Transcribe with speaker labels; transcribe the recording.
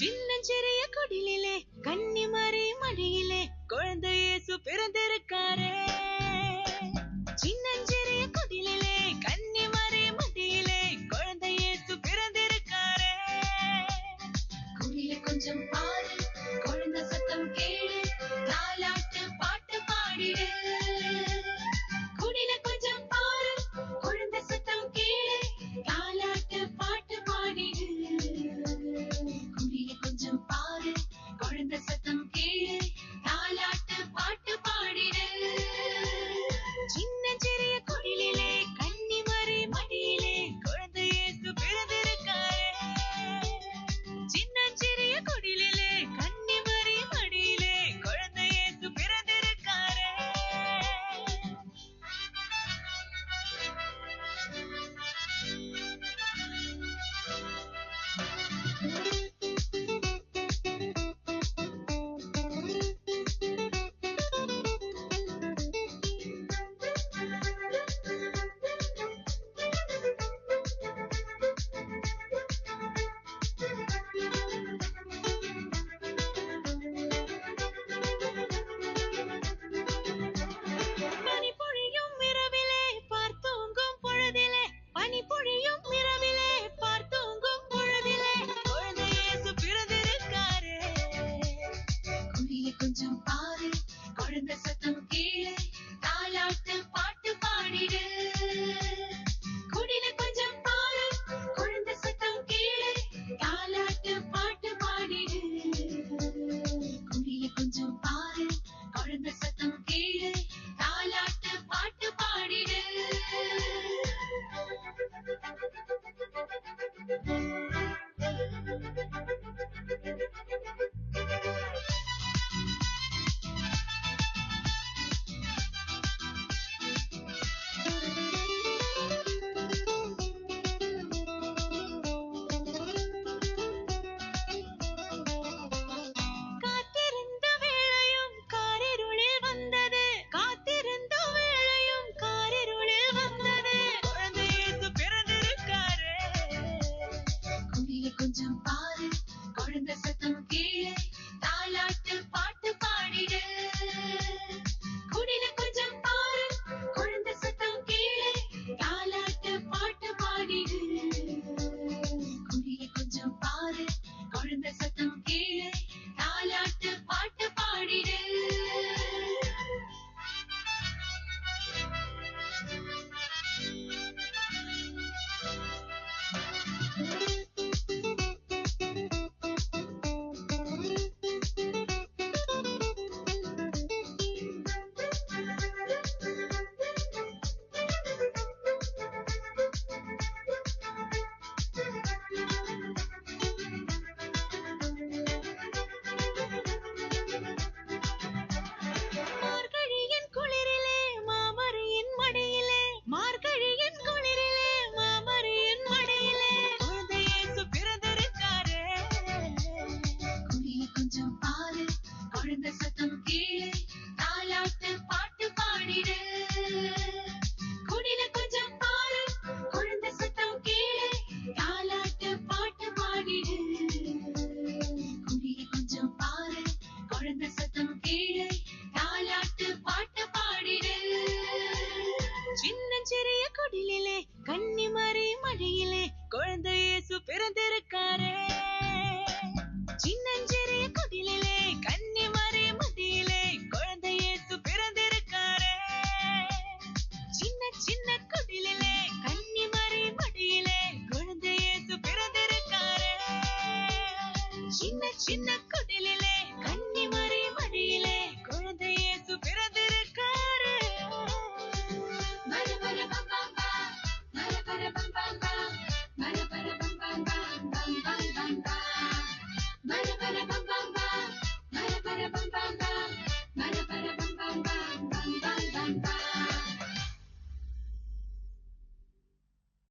Speaker 1: சின்னஞ்சிறிய
Speaker 2: குடிலே
Speaker 1: கன்னி மறை மடியிலே குழந்தை இயேசு பிறந்திருக்காரே.
Speaker 2: விழுந்த சத்தம் கேளு தாலாட்டு பாட்டு பாடிடு. thank
Speaker 1: you குடிலிலே கன்னிமறை மழையிலே குழந்தை இயேசு பிறந்திருக்காரே. சின்னஞ்சிறிய குடிலிலே கன்னிமறை மதியிலே குழந்தை இயேசு பிறந்திருக்காரே. சின்ன சின்ன குடிலிலே கன்னிமறை மடியிலே குழந்தை இயேசு சின்ன சின்ன குடிலிலே